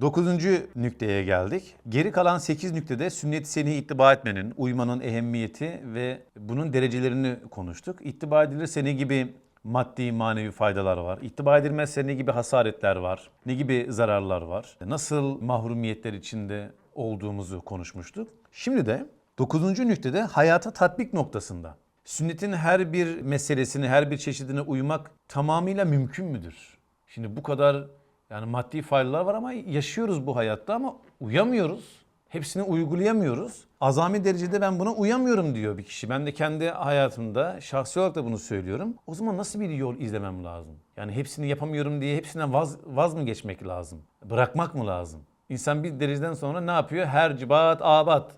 Dokuzuncu nükteye geldik. Geri kalan 8 nüktede sünnet-i seni ittiba etmenin, uymanın ehemmiyeti ve bunun derecelerini konuştuk. İttiba edilirse ne gibi maddi manevi faydalar var? İttiba edilmezse ne gibi hasaretler var? Ne gibi zararlar var? Nasıl mahrumiyetler içinde olduğumuzu konuşmuştuk. Şimdi de 9. nüktede hayata tatbik noktasında. Sünnetin her bir meselesini, her bir çeşidine uymak tamamıyla mümkün müdür? Şimdi bu kadar yani maddi faydalar var ama yaşıyoruz bu hayatta ama uyamıyoruz. Hepsini uygulayamıyoruz. Azami derecede ben buna uyamıyorum diyor bir kişi. Ben de kendi hayatımda şahsi olarak da bunu söylüyorum. O zaman nasıl bir yol izlemem lazım? Yani hepsini yapamıyorum diye hepsinden vaz, vaz mı geçmek lazım? Bırakmak mı lazım? İnsan bir dereceden sonra ne yapıyor? Her cibat abat.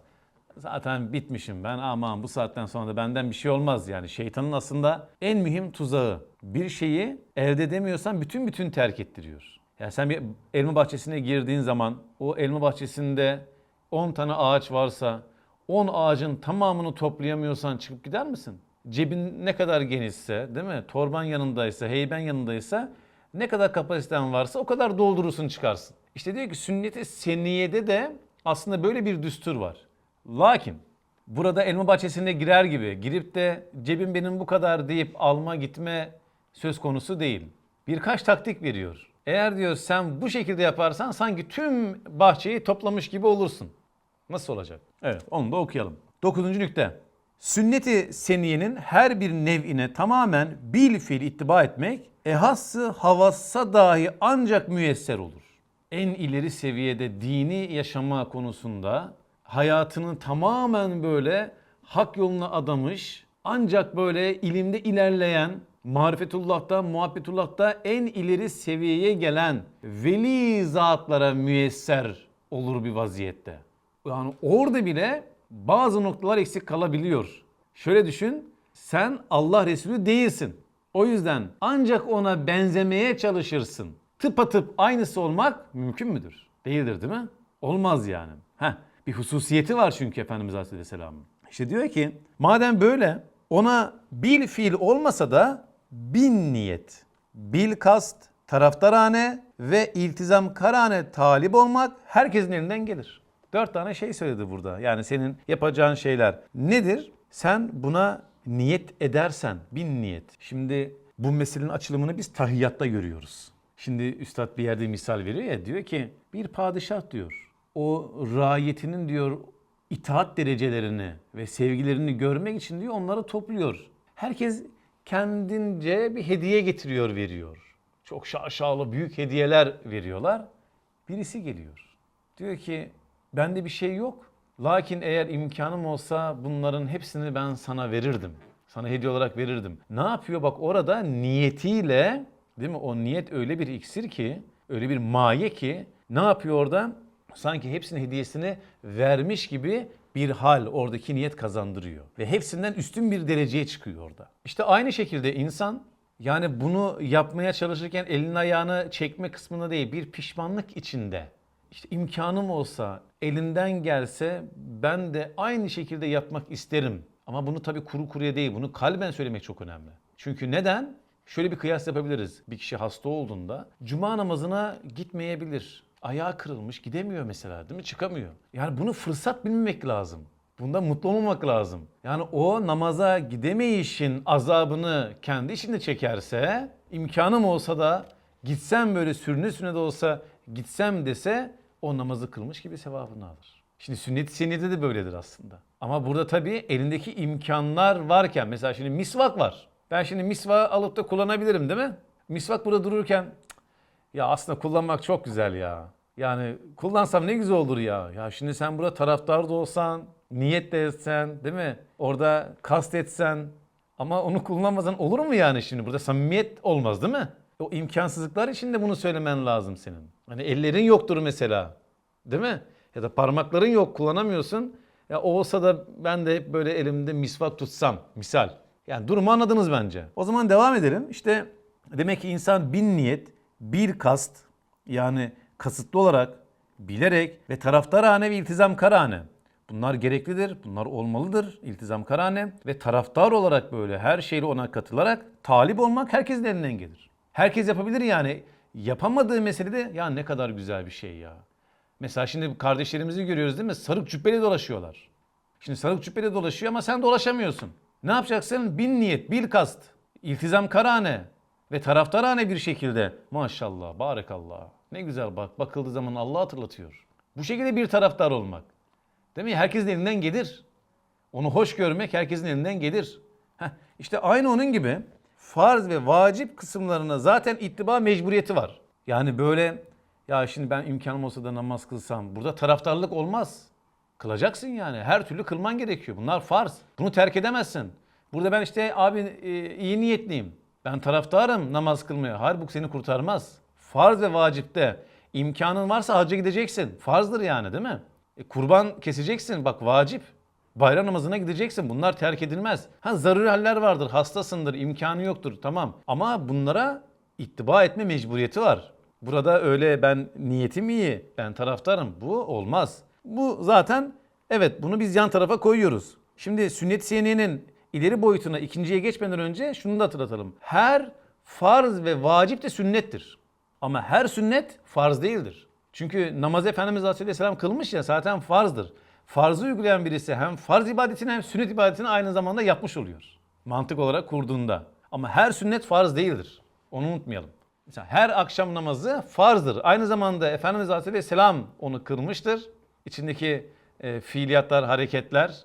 Zaten bitmişim ben aman bu saatten sonra da benden bir şey olmaz yani. Şeytanın aslında en mühim tuzağı. Bir şeyi elde edemiyorsan bütün bütün terk ettiriyor. Yani sen bir elma bahçesine girdiğin zaman o elma bahçesinde 10 tane ağaç varsa 10 ağacın tamamını toplayamıyorsan çıkıp gider misin? Cebin ne kadar genişse değil mi? Torban yanındaysa, heyben yanındaysa ne kadar kapasiten varsa o kadar doldurursun çıkarsın. İşte diyor ki sünnet-i seniyede de aslında böyle bir düstur var. Lakin burada elma bahçesine girer gibi girip de cebim benim bu kadar deyip alma gitme söz konusu değil. Birkaç taktik veriyor. Eğer diyor sen bu şekilde yaparsan sanki tüm bahçeyi toplamış gibi olursun. Nasıl olacak? Evet onu da okuyalım. Dokuzuncu nükte. Sünnet-i seniyenin her bir nev'ine tamamen bil fiil ittiba etmek ehassı havassa dahi ancak müyesser olur. En ileri seviyede dini yaşama konusunda hayatının tamamen böyle hak yoluna adamış ancak böyle ilimde ilerleyen marifetullah'ta, muhabbetullah'ta en ileri seviyeye gelen veli zatlara müyesser olur bir vaziyette. Yani orada bile bazı noktalar eksik kalabiliyor. Şöyle düşün, sen Allah Resulü değilsin. O yüzden ancak ona benzemeye çalışırsın. Tıpatıp aynısı olmak mümkün müdür? Değildir değil mi? Olmaz yani. Heh, bir hususiyeti var çünkü Efendimiz Aleyhisselam'ın. İşte diyor ki madem böyle ona bil fiil olmasa da bin niyet, bil kast, taraftarane ve iltizam karane talip olmak herkesin elinden gelir. Dört tane şey söyledi burada. Yani senin yapacağın şeyler nedir? Sen buna niyet edersen, bin niyet. Şimdi bu meselenin açılımını biz tahiyyatta görüyoruz. Şimdi üstad bir yerde misal veriyor ya diyor ki bir padişah diyor o raiyetinin diyor itaat derecelerini ve sevgilerini görmek için diyor onları topluyor. Herkes kendince bir hediye getiriyor veriyor. Çok şaşalı büyük hediyeler veriyorlar. Birisi geliyor. Diyor ki bende bir şey yok. Lakin eğer imkanım olsa bunların hepsini ben sana verirdim. Sana hediye olarak verirdim. Ne yapıyor? Bak orada niyetiyle değil mi? O niyet öyle bir iksir ki, öyle bir maye ki ne yapıyor orada? Sanki hepsinin hediyesini vermiş gibi bir hal oradaki niyet kazandırıyor. Ve hepsinden üstün bir dereceye çıkıyor orada. İşte aynı şekilde insan yani bunu yapmaya çalışırken elini ayağını çekme kısmında değil bir pişmanlık içinde. İşte imkanım olsa, elinden gelse ben de aynı şekilde yapmak isterim. Ama bunu tabii kuru kuruya değil, bunu kalben söylemek çok önemli. Çünkü neden? Şöyle bir kıyas yapabiliriz. Bir kişi hasta olduğunda cuma namazına gitmeyebilir. Ayağı kırılmış, gidemiyor mesela değil mi? Çıkamıyor. Yani bunu fırsat bilmemek lazım. Bundan mutlu olmamak lazım. Yani o namaza gidemeyişin azabını kendi içinde çekerse, imkanım olsa da gitsem böyle sürüne sürüne de olsa gitsem dese o namazı kılmış gibi sevabını alır. Şimdi sünnet-i seniyede de böyledir aslında. Ama burada tabii elindeki imkanlar varken mesela şimdi misvak var. Ben şimdi misvağı alıp da kullanabilirim değil mi? Misvak burada dururken "Cık, ya aslında kullanmak çok güzel ya. Yani kullansam ne güzel olur ya. Ya şimdi sen burada taraftar da olsan, niyet de etsen değil mi? Orada kast etsen ama onu kullanmasan olur mu yani şimdi? Burada samimiyet olmaz değil mi? O imkansızlıklar için de bunu söylemen lazım senin. Hani ellerin yoktur mesela. Değil mi? Ya da parmakların yok kullanamıyorsun. Ya olsa da ben de hep böyle elimde misvak tutsam misal. Yani durumu anladınız bence. O zaman devam edelim. İşte demek ki insan bin niyet, bir kast yani kasıtlı olarak, bilerek ve taraftarane ve iltizam karane. Bunlar gereklidir, bunlar olmalıdır. İltizam karane ve taraftar olarak böyle her şeyle ona katılarak talip olmak herkesin elinden gelir. Herkes yapabilir yani. Yapamadığı meselede ya ne kadar güzel bir şey ya. Mesela şimdi kardeşlerimizi görüyoruz değil mi? Sarık cübbeli dolaşıyorlar. Şimdi sarık cübbeli dolaşıyor ama sen dolaşamıyorsun. Ne yapacaksın? Bin niyet, bil kast, iltizam karane ve taraftarane bir şekilde. Maşallah, barekallah. Ne güzel bak, bakıldığı zaman Allah hatırlatıyor. Bu şekilde bir taraftar olmak. Değil mi? Herkesin elinden gelir. Onu hoş görmek herkesin elinden gelir. Heh, işte aynı onun gibi farz ve vacip kısımlarına zaten ittiba mecburiyeti var. Yani böyle ya şimdi ben imkanım olsa da namaz kılsam burada taraftarlık olmaz. Kılacaksın yani. Her türlü kılman gerekiyor. Bunlar farz. Bunu terk edemezsin. Burada ben işte abi e, iyi niyetliyim. Ben taraftarım namaz kılmaya. Hayır bu seni kurtarmaz. Farz ve vacipte imkanın varsa hacca gideceksin. Farzdır yani değil mi? E, kurban keseceksin. Bak vacip. Bayram namazına gideceksin. Bunlar terk edilmez. Ha zaruri haller vardır. Hastasındır. imkanı yoktur. Tamam. Ama bunlara ittiba etme mecburiyeti var. Burada öyle ben niyetim iyi, ben taraftarım. Bu olmaz. Bu zaten evet bunu biz yan tarafa koyuyoruz. Şimdi sünnet-i seniyenin ileri boyutuna ikinciye geçmeden önce şunu da hatırlatalım. Her farz ve vacip de sünnettir. Ama her sünnet farz değildir. Çünkü namaz Efendimiz Aleyhisselam kılmış ya zaten farzdır. Farzı uygulayan birisi hem farz ibadetini hem sünnet ibadetini aynı zamanda yapmış oluyor. Mantık olarak kurduğunda. Ama her sünnet farz değildir. Onu unutmayalım. Mesela her akşam namazı farzdır. Aynı zamanda Efendimiz Aleyhisselam onu kılmıştır. İçindeki e, fiiliyatlar, hareketler,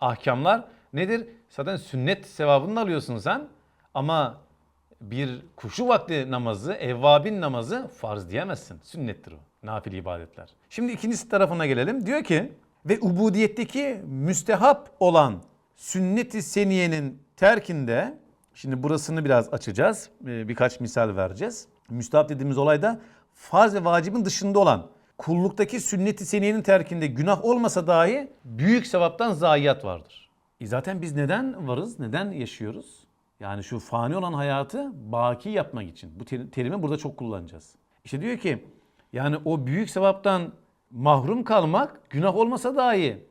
ahkamlar nedir? Zaten sünnet sevabını alıyorsun sen. Ama bir kuşu vakti namazı, evvabin namazı farz diyemezsin. Sünnettir o. Nafile ibadetler. Şimdi ikincisi tarafına gelelim. Diyor ki ve ubudiyetteki müstehap olan sünnet-i seniyenin terkinde Şimdi burasını biraz açacağız. Ee, Birkaç misal vereceğiz. Müstahap dediğimiz olay da farz ve vacibin dışında olan kulluktaki sünnet-i seniyenin terkinde günah olmasa dahi büyük sevaptan zayiat vardır. E zaten biz neden varız? Neden yaşıyoruz? Yani şu fani olan hayatı baki yapmak için. Bu ter- terimi burada çok kullanacağız. İşte diyor ki yani o büyük sevaptan mahrum kalmak günah olmasa dahi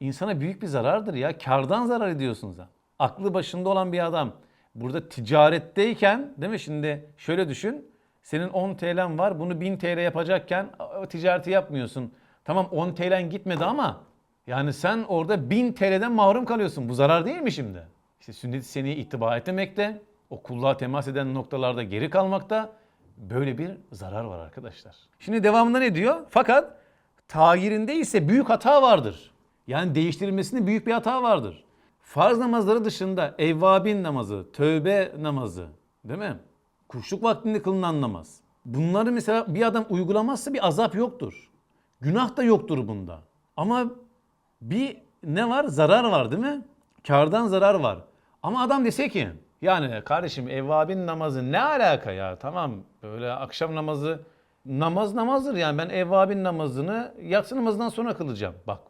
insana büyük bir zarardır ya. Kardan zarar ediyorsun sen. Aklı başında olan bir adam burada ticaretteyken değil mi şimdi şöyle düşün. Senin 10 TL'n var bunu 1000 TL yapacakken ticareti yapmıyorsun. Tamam 10 TL'n gitmedi ama yani sen orada 1000 TL'den mahrum kalıyorsun. Bu zarar değil mi şimdi? İşte sünnet-i seniye ittiba etmemekte, o kulluğa temas eden noktalarda geri kalmakta böyle bir zarar var arkadaşlar. Şimdi devamında ne diyor? Fakat tagirinde ise büyük hata vardır. Yani değiştirilmesinde büyük bir hata vardır. Farz namazları dışında evvabin namazı, tövbe namazı değil mi? Kuşluk vaktinde kılınan namaz. Bunları mesela bir adam uygulamazsa bir azap yoktur. Günah da yoktur bunda. Ama bir ne var? Zarar var değil mi? Kardan zarar var. Ama adam dese ki yani kardeşim evvabin namazı ne alaka ya? Tamam böyle akşam namazı namaz namazdır yani ben evvabin namazını yatsı namazından sonra kılacağım. Bak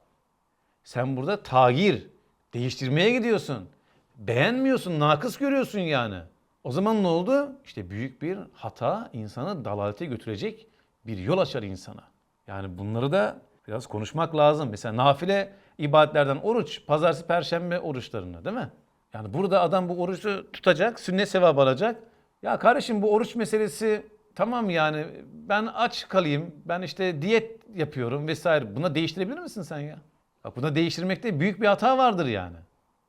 sen burada tagir, değiştirmeye gidiyorsun. Beğenmiyorsun, nakıs görüyorsun yani. O zaman ne oldu? İşte büyük bir hata insanı dalalete götürecek bir yol açar insana. Yani bunları da biraz konuşmak lazım. Mesela nafile ibadetlerden oruç, pazartesi, perşembe oruçlarını değil mi? Yani burada adam bu orucu tutacak, sünnet sevabı alacak. Ya kardeşim bu oruç meselesi tamam yani ben aç kalayım, ben işte diyet yapıyorum vesaire. Buna değiştirebilir misin sen ya? Bak buna değiştirmekte büyük bir hata vardır yani.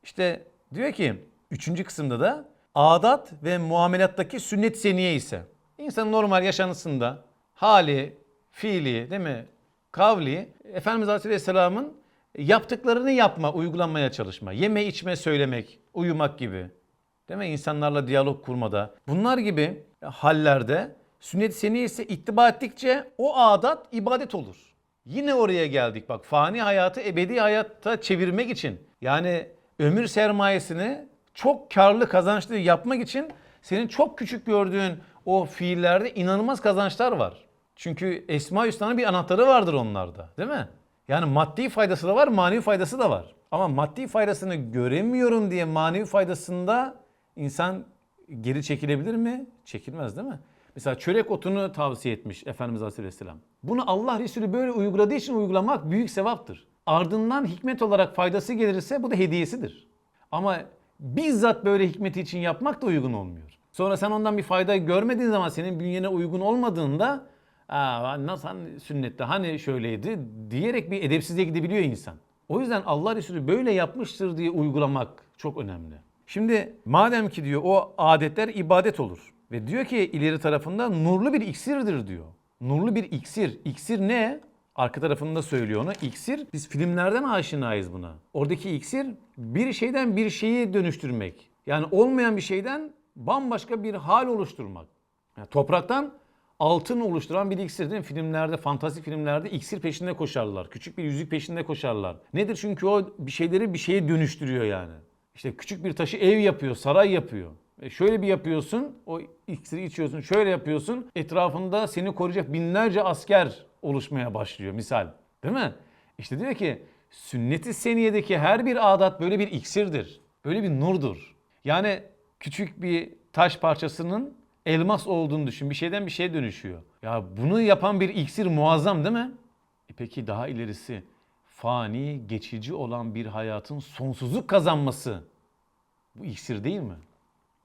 İşte diyor ki üçüncü kısımda da adat ve muamelattaki sünnet seniye ise insanın normal yaşantısında hali, fiili değil mi? Kavli Efendimiz Aleyhisselam'ın yaptıklarını yapma, uygulamaya çalışma. Yeme, içme, söylemek, uyumak gibi. Değil mi? İnsanlarla diyalog kurmada. Bunlar gibi hallerde sünnet-i seniye ise ittiba ettikçe o adat ibadet olur. Yine oraya geldik bak fani hayatı ebedi hayatta çevirmek için yani ömür sermayesini çok karlı kazançlı yapmak için senin çok küçük gördüğün o fiillerde inanılmaz kazançlar var. Çünkü Esma Hüsna'nın bir anahtarı vardır onlarda değil mi? Yani maddi faydası da var manevi faydası da var. Ama maddi faydasını göremiyorum diye manevi faydasında insan geri çekilebilir mi? Çekilmez değil mi? Mesela çörek otunu tavsiye etmiş Efendimiz Aleyhisselam. Bunu Allah Resulü böyle uyguladığı için uygulamak büyük sevaptır. Ardından hikmet olarak faydası gelirse bu da hediyesidir. Ama bizzat böyle hikmeti için yapmak da uygun olmuyor. Sonra sen ondan bir fayda görmediğin zaman senin bünyene uygun olmadığında Aa, nasıl hani sünnette hani şöyleydi diyerek bir edepsizliğe gidebiliyor insan. O yüzden Allah Resulü böyle yapmıştır diye uygulamak çok önemli. Şimdi madem ki diyor o adetler ibadet olur. Ve diyor ki ileri tarafında nurlu bir iksirdir diyor. Nurlu bir iksir. İksir ne? Arka tarafında söylüyor onu. İksir biz filmlerden aşinayız buna. Oradaki iksir bir şeyden bir şeyi dönüştürmek. Yani olmayan bir şeyden bambaşka bir hal oluşturmak. Yani topraktan altın oluşturan bir iksir değil mi? Filmlerde, fantastik filmlerde iksir peşinde koşarlar. Küçük bir yüzük peşinde koşarlar. Nedir? Çünkü o bir şeyleri bir şeye dönüştürüyor yani. İşte küçük bir taşı ev yapıyor, saray yapıyor. E şöyle bir yapıyorsun, o iksiri içiyorsun, şöyle yapıyorsun. Etrafında seni koruyacak binlerce asker oluşmaya başlıyor misal. Değil mi? İşte diyor ki sünnet-i seniyedeki her bir adat böyle bir iksirdir. Böyle bir nurdur. Yani küçük bir taş parçasının elmas olduğunu düşün. Bir şeyden bir şeye dönüşüyor. Ya bunu yapan bir iksir muazzam değil mi? E peki daha ilerisi fani, geçici olan bir hayatın sonsuzluk kazanması. Bu iksir değil mi?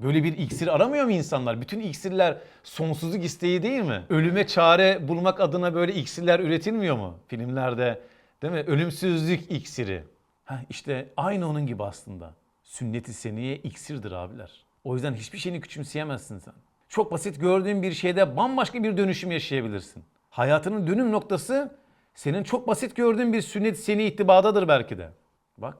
Böyle bir iksir aramıyor mu insanlar? Bütün iksirler sonsuzluk isteği değil mi? Ölüme çare bulmak adına böyle iksirler üretilmiyor mu filmlerde? Değil mi? Ölümsüzlük iksiri. Heh, işte aynı onun gibi aslında. Sünnet-i seniye iksirdir abiler. O yüzden hiçbir şeyini küçümseyemezsin sen. Çok basit gördüğün bir şeyde bambaşka bir dönüşüm yaşayabilirsin. Hayatının dönüm noktası senin çok basit gördüğün bir sünnet-i seni ittibadadır belki de. Bak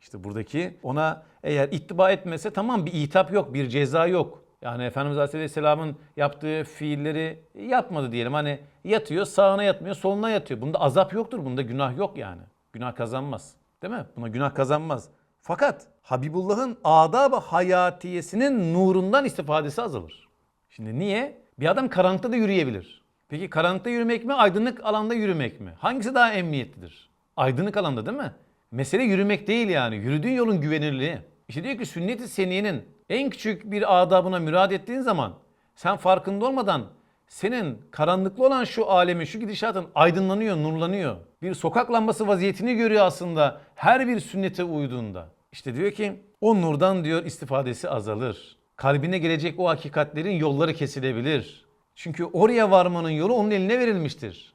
işte buradaki ona eğer ittiba etmese tamam bir itap yok, bir ceza yok. Yani Efendimiz Aleyhisselam'ın yaptığı fiilleri yapmadı diyelim. Hani yatıyor, sağına yatmıyor, soluna yatıyor. Bunda azap yoktur, bunda günah yok yani. Günah kazanmaz. Değil mi? Buna günah kazanmaz. Fakat Habibullah'ın adab-ı hayatiyesinin nurundan istifadesi azalır. Şimdi niye? Bir adam karanlıkta da yürüyebilir. Peki karanlıkta yürümek mi, aydınlık alanda yürümek mi? Hangisi daha emniyetlidir? Aydınlık alanda değil mi? Mesele yürümek değil yani. Yürüdüğün yolun güvenirliği. İşte diyor ki sünnet-i seniyenin en küçük bir adabına mürad ettiğin zaman sen farkında olmadan senin karanlıklı olan şu alemin, şu gidişatın aydınlanıyor, nurlanıyor. Bir sokak lambası vaziyetini görüyor aslında her bir sünnete uyduğunda. İşte diyor ki o nurdan diyor istifadesi azalır. Kalbine gelecek o hakikatlerin yolları kesilebilir. Çünkü oraya varmanın yolu onun eline verilmiştir.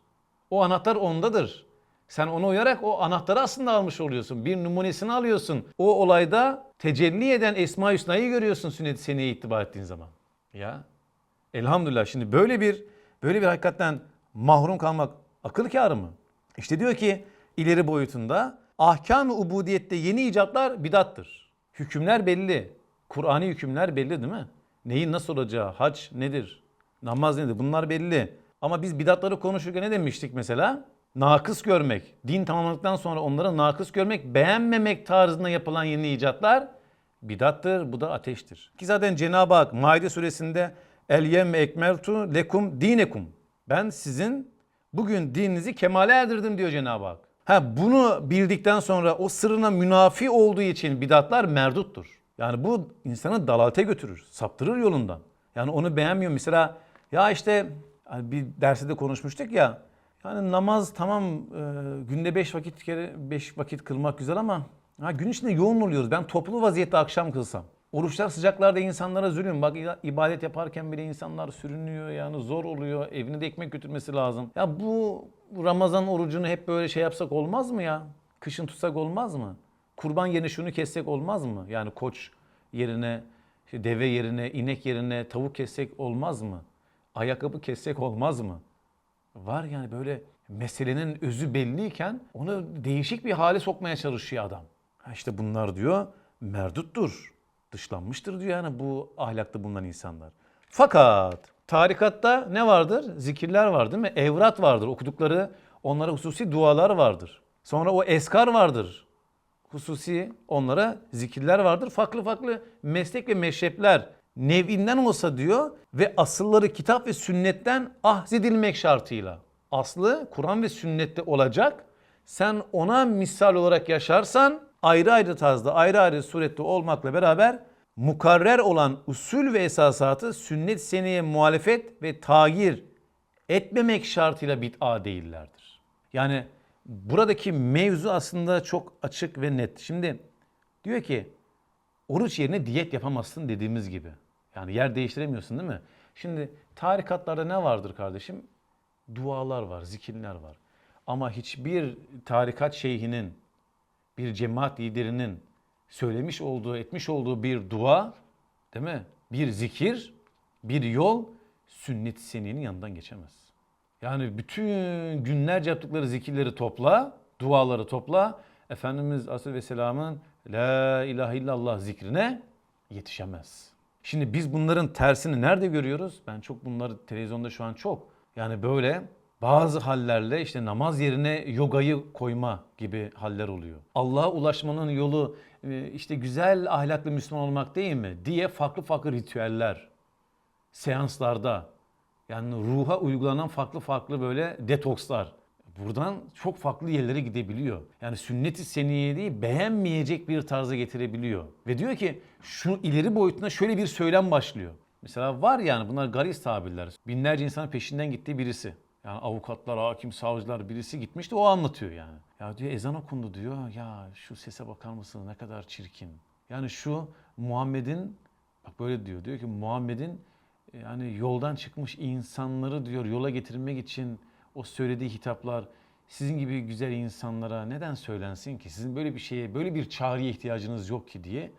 O anahtar ondadır. Sen ona uyarak o anahtarı aslında almış oluyorsun. Bir numunesini alıyorsun. O olayda tecelli eden Esma Hüsna'yı görüyorsun sünnet-i seneye ittiba ettiğin zaman. Ya elhamdülillah şimdi böyle bir böyle bir hakikaten mahrum kalmak akıl kârı mı? İşte diyor ki ileri boyutunda ahkam-ı ubudiyette yeni icatlar bidattır. Hükümler belli. Kur'ani hükümler belli değil mi? Neyin nasıl olacağı, hac nedir, namaz nedir bunlar belli. Ama biz bidatları konuşurken ne demiştik mesela? nakıs görmek, din tamamladıktan sonra onları nakıs görmek, beğenmemek tarzında yapılan yeni icatlar bidattır, bu da ateştir. Ki zaten Cenab-ı Hak Maide suresinde El yemme ekmeltu lekum dinekum. Ben sizin bugün dininizi kemale erdirdim diyor Cenab-ı Hak. Ha bunu bildikten sonra o sırrına münafi olduğu için bidatlar merduttur. Yani bu insanı dalalete götürür, saptırır yolundan. Yani onu beğenmiyor. Mesela ya işte hani bir derste de konuşmuştuk ya yani namaz tamam e, günde 5 vakit kere 5 vakit kılmak güzel ama ha, gün içinde yoğun oluyoruz. Ben toplu vaziyette akşam kılsam. Oruçlar sıcaklarda insanlara zulüm. Bak ibadet yaparken bile insanlar sürünüyor yani zor oluyor. Evine de ekmek götürmesi lazım. Ya bu Ramazan orucunu hep böyle şey yapsak olmaz mı ya? Kışın tutsak olmaz mı? Kurban yerine şunu kessek olmaz mı? Yani koç yerine, işte deve yerine, inek yerine tavuk kessek olmaz mı? Ayakkabı kessek olmaz mı? Var yani böyle meselenin özü belliyken onu değişik bir hale sokmaya çalışıyor adam. Ha işte bunlar diyor merduttur. Dışlanmıştır diyor yani bu ahlakta bulunan insanlar. Fakat tarikatta ne vardır? Zikirler var değil mi? Evrat vardır. Okudukları onlara hususi dualar vardır. Sonra o eskar vardır. Hususi onlara zikirler vardır. Farklı farklı meslek ve meşrepler nev'inden olsa diyor ve asılları kitap ve sünnetten ahzedilmek şartıyla. Aslı Kur'an ve sünnette olacak. Sen ona misal olarak yaşarsan ayrı ayrı tarzda, ayrı ayrı surette olmakla beraber mukarrer olan usul ve esasatı sünnet seneye muhalefet ve tagir etmemek şartıyla bid'a değillerdir. Yani buradaki mevzu aslında çok açık ve net. Şimdi diyor ki oruç yerine diyet yapamazsın dediğimiz gibi. Yani yer değiştiremiyorsun değil mi? Şimdi tarikatlarda ne vardır kardeşim? dualar var, zikirler var. Ama hiçbir tarikat şeyhinin, bir cemaat liderinin söylemiş olduğu, etmiş olduğu bir dua, değil mi? Bir zikir, bir yol sünnet-i seniyenin yanından geçemez. Yani bütün günlerce yaptıkları zikirleri topla, duaları topla. Efendimiz Aleyhisselam'ın La ilahe illallah zikrine yetişemez. Şimdi biz bunların tersini nerede görüyoruz? Ben çok bunları televizyonda şu an çok. Yani böyle bazı hallerle işte namaz yerine yogayı koyma gibi haller oluyor. Allah'a ulaşmanın yolu e, işte güzel ahlaklı Müslüman olmak değil mi diye farklı farklı ritüeller, seanslarda yani ruha uygulanan farklı farklı böyle detokslar. Buradan çok farklı yerlere gidebiliyor. Yani sünnet-i seniyeyi beğenmeyecek bir tarza getirebiliyor. Ve diyor ki şu ileri boyutuna şöyle bir söylem başlıyor. Mesela var yani bunlar garis tabirler. Binlerce insanın peşinden gittiği birisi. Yani avukatlar, hakim, savcılar birisi gitmiş de o anlatıyor yani. Ya diyor ezan okundu diyor. Ya şu sese bakar mısın ne kadar çirkin. Yani şu Muhammed'in bak böyle diyor. Diyor ki Muhammed'in yani yoldan çıkmış insanları diyor yola getirmek için o söylediği hitaplar sizin gibi güzel insanlara neden söylensin ki? Sizin böyle bir şeye, böyle bir çağrıya ihtiyacınız yok ki diye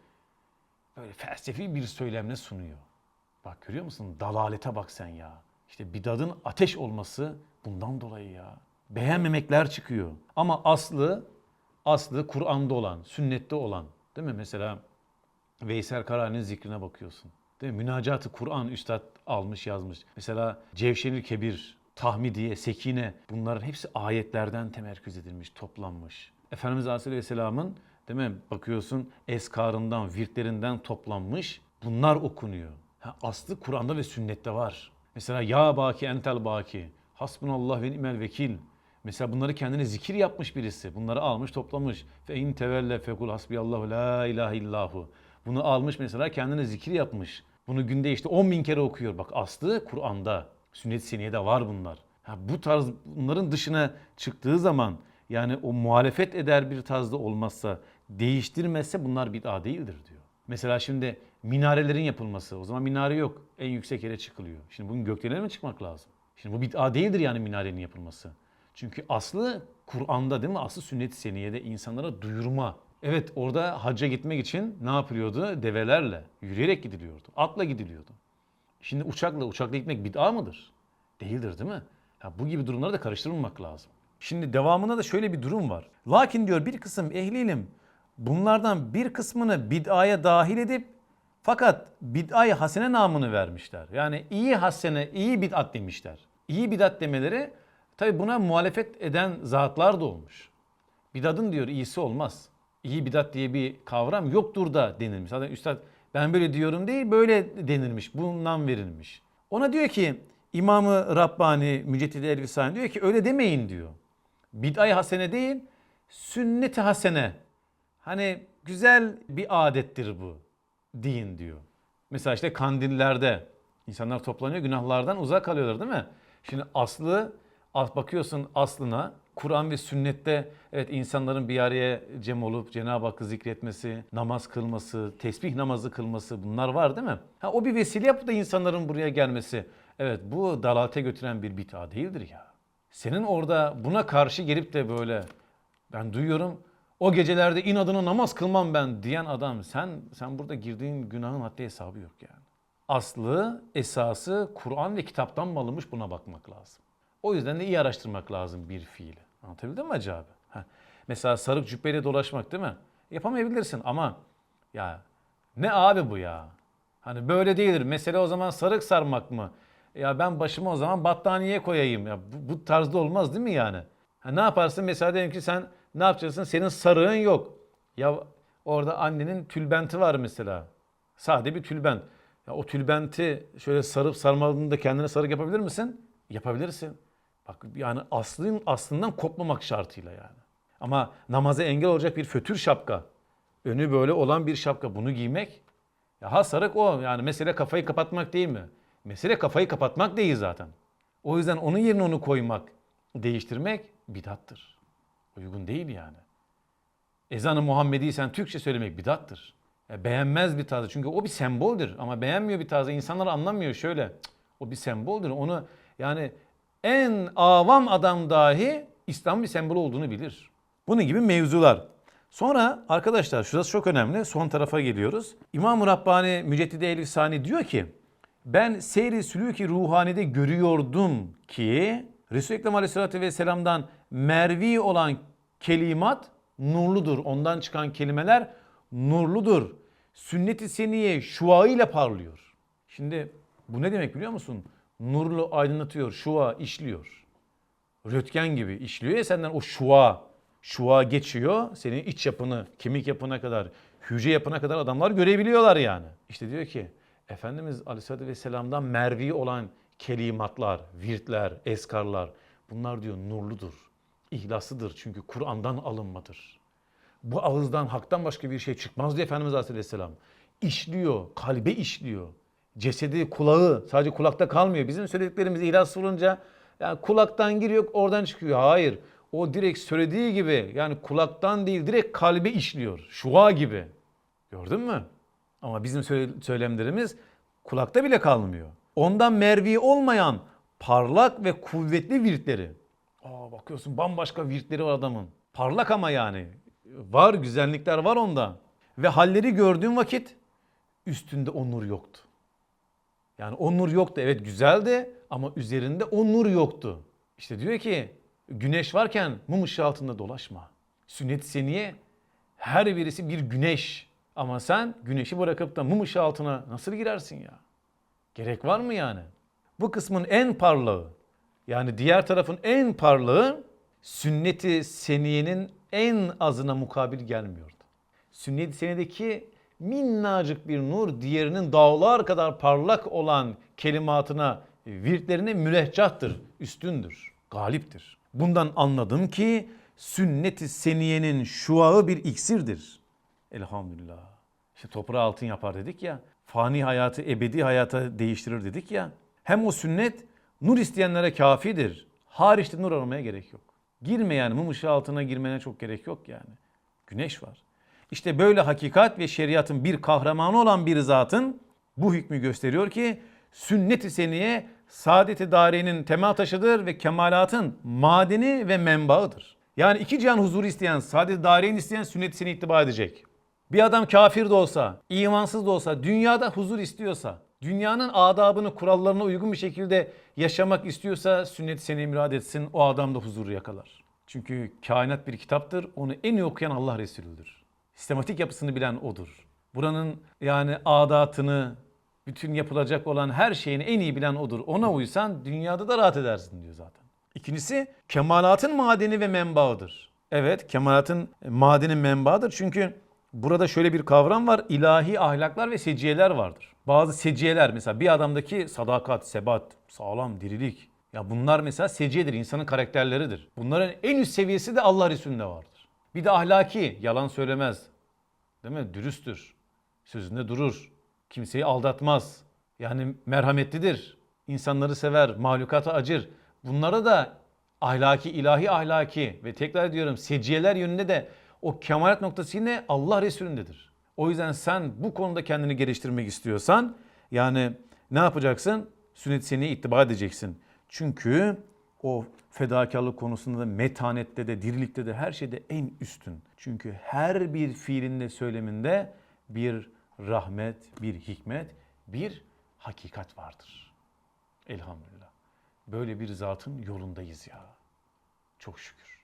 böyle felsefi bir söylemle sunuyor. Bak görüyor musun? Dalalete bak sen ya. İşte bidadın ateş olması bundan dolayı ya. Beğenmemekler çıkıyor. Ama aslı, aslı Kur'an'da olan, sünnette olan. Değil mi? Mesela Veysel Karani'nin zikrine bakıyorsun. Değil mi? Münacatı Kur'an üstad almış yazmış. Mesela Cevşenil Kebir, Tahmidiye, Sekine bunların hepsi ayetlerden temerküz edilmiş, toplanmış. Efendimiz Aleyhisselam'ın değil mi? Bakıyorsun eskarından, virtlerinden toplanmış. Bunlar okunuyor. Ha, aslı Kur'an'da ve sünnette var. Mesela ya baki entel baki, hasbunallah ve ni'mel vekil. Mesela bunları kendine zikir yapmış birisi. Bunları almış toplamış. Fe in tevelle fekul hasbiyallahu la ilahe illahu. Bunu almış mesela kendine zikir yapmış. Bunu günde işte 10 bin kere okuyor. Bak aslı Kur'an'da. Sünnet-i seniyede var bunlar. Ha, bu tarz bunların dışına çıktığı zaman yani o muhalefet eder bir tarzda olmazsa değiştirmezse bunlar bid'a değildir diyor. Mesela şimdi minarelerin yapılması. O zaman minare yok. En yüksek yere çıkılıyor. Şimdi bugün gökdelene mi çıkmak lazım? Şimdi bu bid'a değildir yani minarenin yapılması. Çünkü aslı Kur'an'da değil mi? Aslı sünnet-i seniyede insanlara duyurma. Evet orada hacca gitmek için ne yapılıyordu? Develerle, yürüyerek gidiliyordu. Atla gidiliyordu. Şimdi uçakla, uçakla gitmek bid'a mıdır? Değildir değil mi? Ha, bu gibi durumları da karıştırmamak lazım. Şimdi devamında da şöyle bir durum var. Lakin diyor bir kısım ehli ilim bunlardan bir kısmını bid'aya dahil edip fakat bid'ayı hasene namını vermişler. Yani iyi hasene, iyi bid'at demişler. İyi bid'at demeleri tabi buna muhalefet eden zatlar da olmuş. Bid'atın diyor iyisi olmaz. İyi bid'at diye bir kavram yoktur da denilmiş. Zaten üstad ben böyle diyorum değil böyle denilmiş. Bundan verilmiş. Ona diyor ki İmamı Rabbani Müceddidi Elbisani diyor ki öyle demeyin diyor. Bid'ay hasene değil, sünnet-i hasene. Hani güzel bir adettir bu deyin diyor. Mesela işte kandillerde insanlar toplanıyor günahlardan uzak kalıyorlar değil mi? Şimdi aslı bakıyorsun aslına Kur'an ve sünnette evet insanların bir araya cem olup Cenab-ı Hakk'ı zikretmesi, namaz kılması, tesbih namazı kılması bunlar var değil mi? Ha, o bir vesile yapıp da insanların buraya gelmesi. Evet bu dalalete götüren bir bid'a değildir ya. Senin orada buna karşı gelip de böyle ben duyuyorum o gecelerde inadına namaz kılmam ben diyen adam sen sen burada girdiğin günahın haddi hesabı yok yani. Aslı, esası Kur'an ve kitaptan mı alınmış buna bakmak lazım. O yüzden de iyi araştırmak lazım bir fiili. Anlatabildim mi Hacı abi? Heh. Mesela sarık cübbeyle dolaşmak değil mi? Yapamayabilirsin ama ya ne abi bu ya? Hani böyle değildir. Mesele o zaman sarık sarmak mı? Ya ben başıma o zaman battaniye koyayım. Ya bu, bu tarzda olmaz değil mi yani? Ha, ne yaparsın? Mesela diyelim ki sen ne yapacaksın? Senin sarığın yok. Ya orada annenin tülbenti var mesela. Sade bir tülbent. Ya o tülbenti şöyle sarıp sarmadığında kendine sarık yapabilir misin? Yapabilirsin. Bak yani aslın aslından kopmamak şartıyla yani. Ama namaza engel olacak bir fötür şapka. Önü böyle olan bir şapka. Bunu giymek. Ya ha sarık o. Yani mesele kafayı kapatmak değil mi? Mesele kafayı kapatmak değil zaten. O yüzden onun yerine onu koymak, değiştirmek bidattır. Uygun değil yani. Ezanı Muhammedi sen Türkçe söylemek bidattır. Ya beğenmez bir tarzı çünkü o bir semboldür ama beğenmiyor bir tarzı insanlar anlamıyor şöyle. O bir semboldür. Onu yani en avam adam dahi İslam bir sembol olduğunu bilir. Bunun gibi mevzular. Sonra arkadaşlar şurası çok önemli. Son tarafa geliyoruz. İmam-ı Rabbani Müceddide Elif Sani diyor ki ben seyri sülûki ruhanide görüyordum ki Resul-i Ekrem Aleyhisselatü Vesselam'dan mervi olan kelimat nurludur. Ondan çıkan kelimeler nurludur. Sünnet-i seniye şuayla parlıyor. Şimdi bu ne demek biliyor musun? Nurlu aydınlatıyor, şua işliyor. Röntgen gibi işliyor ya senden o şua. Şua geçiyor senin iç yapını, kemik yapına kadar, hücre yapına kadar adamlar görebiliyorlar yani. İşte diyor ki Efendimiz Aleyhisselatü Vesselam'dan mervi olan kelimatlar, virtler, eskarlar bunlar diyor nurludur. İhlaslıdır çünkü Kur'an'dan alınmadır. Bu ağızdan haktan başka bir şey çıkmaz diyor Efendimiz Aleyhisselam. İşliyor, kalbe işliyor. Cesedi, kulağı sadece kulakta kalmıyor. Bizim söylediklerimiz ihlas vurunca yani kulaktan giriyor oradan çıkıyor. Hayır. O direkt söylediği gibi yani kulaktan değil direkt kalbe işliyor. Şua gibi. Gördün mü? Ama bizim söyle- söylemlerimiz kulakta bile kalmıyor. Ondan mervi olmayan parlak ve kuvvetli virtleri. Aa bakıyorsun bambaşka virtleri var adamın. Parlak ama yani. Var güzellikler var onda. Ve halleri gördüğün vakit üstünde o nur yoktu. Yani o nur yoktu. Evet güzeldi ama üzerinde o nur yoktu. İşte diyor ki güneş varken mum ışığı altında dolaşma. Sünnet-i seniye her birisi bir güneş. Ama sen güneşi bırakıp da mum ışığı altına nasıl girersin ya? Gerek var mı yani? Bu kısmın en parlağı yani diğer tarafın en parlağı sünnet-i seniyenin en azına mukabil gelmiyordu. Sünnet-i seniyedeki minnacık bir nur diğerinin dağlar kadar parlak olan kelimatına, virtlerine mürehcattır, üstündür, galiptir. Bundan anladım ki sünnet-i seniyenin şuağı bir iksirdir. Elhamdülillah. İşte toprağı altın yapar dedik ya. Fani hayatı ebedi hayata değiştirir dedik ya. Hem o sünnet nur isteyenlere kafidir. Hariçte nur aramaya gerek yok. Girme yani mum ışığı altına girmene çok gerek yok yani. Güneş var. İşte böyle hakikat ve şeriatın bir kahramanı olan bir zatın bu hükmü gösteriyor ki sünnet-i seniye saadet-i dairenin temel taşıdır ve kemalatın madeni ve menbaıdır. Yani iki cihan huzuru isteyen, saadet-i dairenin isteyen sünnet-i seniye ittiba edecek. Bir adam kafir de olsa, imansız da olsa, dünyada huzur istiyorsa, dünyanın adabını, kurallarına uygun bir şekilde yaşamak istiyorsa sünnet-i seneye mürad etsin, o adam da huzuru yakalar. Çünkü kainat bir kitaptır, onu en iyi okuyan Allah Resulüdür. Sistematik yapısını bilen odur. Buranın yani adatını, bütün yapılacak olan her şeyini en iyi bilen odur. Ona uysan dünyada da rahat edersin diyor zaten. İkincisi kemalatın madeni ve menbaıdır. Evet kemalatın madeni menbaıdır çünkü burada şöyle bir kavram var. ilahi ahlaklar ve seciyeler vardır. Bazı seciyeler mesela bir adamdaki sadakat, sebat, sağlam, dirilik. Ya bunlar mesela seciyedir, insanın karakterleridir. Bunların en üst seviyesi de Allah Resulü'nde vardır. Bir de ahlaki, yalan söylemez. Değil mi? Dürüsttür. Sözünde durur. Kimseyi aldatmaz. Yani merhametlidir. İnsanları sever, mahlukata acır. Bunlara da ahlaki, ilahi ahlaki ve tekrar diyorum seciyeler yönünde de o kemalat noktası yine Allah Resulü'ndedir. O yüzden sen bu konuda kendini geliştirmek istiyorsan yani ne yapacaksın? Sünnet-i seneye ittiba edeceksin. Çünkü o fedakarlık konusunda da metanette de dirilikte de her şeyde en üstün. Çünkü her bir fiilinde söyleminde bir rahmet, bir hikmet, bir hakikat vardır. Elhamdülillah. Böyle bir zatın yolundayız ya. Çok şükür.